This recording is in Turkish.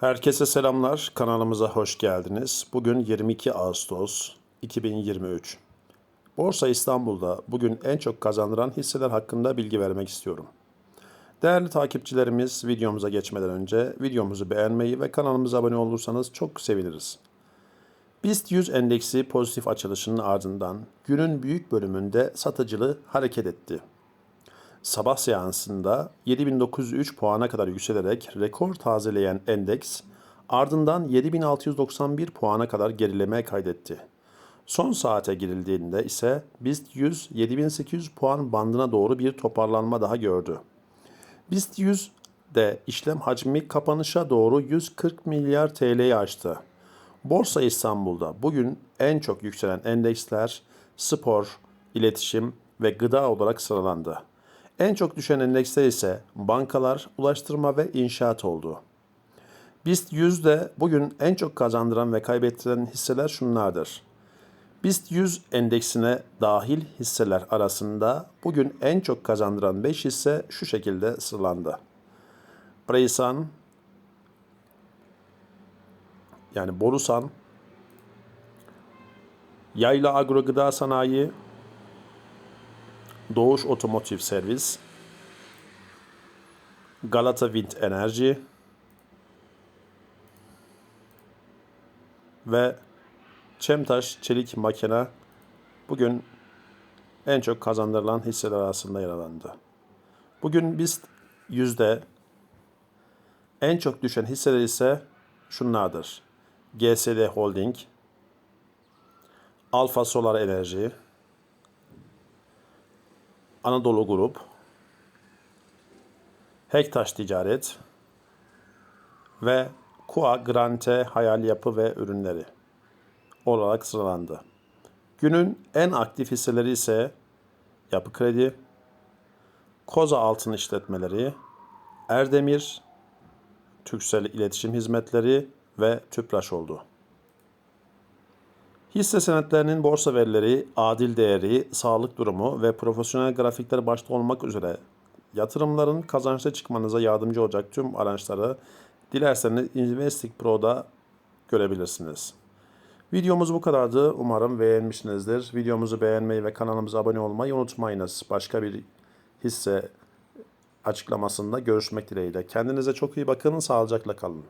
Herkese selamlar. Kanalımıza hoş geldiniz. Bugün 22 Ağustos 2023. Borsa İstanbul'da bugün en çok kazandıran hisseler hakkında bilgi vermek istiyorum. Değerli takipçilerimiz, videomuza geçmeden önce videomuzu beğenmeyi ve kanalımıza abone olursanız çok seviniriz. BIST 100 endeksi pozitif açılışının ardından günün büyük bölümünde satıcılı hareket etti. Sabah seansında 7903 puana kadar yükselerek rekor tazeleyen endeks ardından 7691 puana kadar gerileme kaydetti. Son saate girildiğinde ise BIST 100 7800 puan bandına doğru bir toparlanma daha gördü. BIST 100 de işlem hacmi kapanışa doğru 140 milyar TL'yi aştı. Borsa İstanbul'da bugün en çok yükselen endeksler spor, iletişim ve gıda olarak sıralandı. En çok düşen endekste ise bankalar, ulaştırma ve inşaat oldu. BIST 100'de bugün en çok kazandıran ve kaybettiren hisseler şunlardır. BIST 100 endeksine dahil hisseler arasında bugün en çok kazandıran 5 hisse şu şekilde sıralandı. Preysan, yani Borusan, Yayla Agro Gıda Sanayi, Doğuş Otomotiv Servis, Galata Wind Enerji ve Çemtaş Çelik Makine bugün en çok kazandırılan hisseler arasında yer alındı. Bugün biz yüzde en çok düşen hisseler ise şunlardır. GSD Holding, Alfa Solar Enerji, Anadolu Grup, Hektaş Ticaret ve Kua Grante Hayal Yapı ve Ürünleri olarak sıralandı. Günün en aktif hisseleri ise Yapı Kredi, Koza Altın İşletmeleri, Erdemir, Türksel İletişim Hizmetleri ve Tüpraş oldu. Hisse senetlerinin borsa verileri, adil değeri, sağlık durumu ve profesyonel grafikler başta olmak üzere yatırımların kazançlı çıkmanıza yardımcı olacak tüm araçları dilerseniz Investing Pro'da görebilirsiniz. Videomuz bu kadardı. Umarım beğenmişsinizdir. Videomuzu beğenmeyi ve kanalımıza abone olmayı unutmayınız. Başka bir hisse açıklamasında görüşmek dileğiyle. Kendinize çok iyi bakın. Sağlıcakla kalın.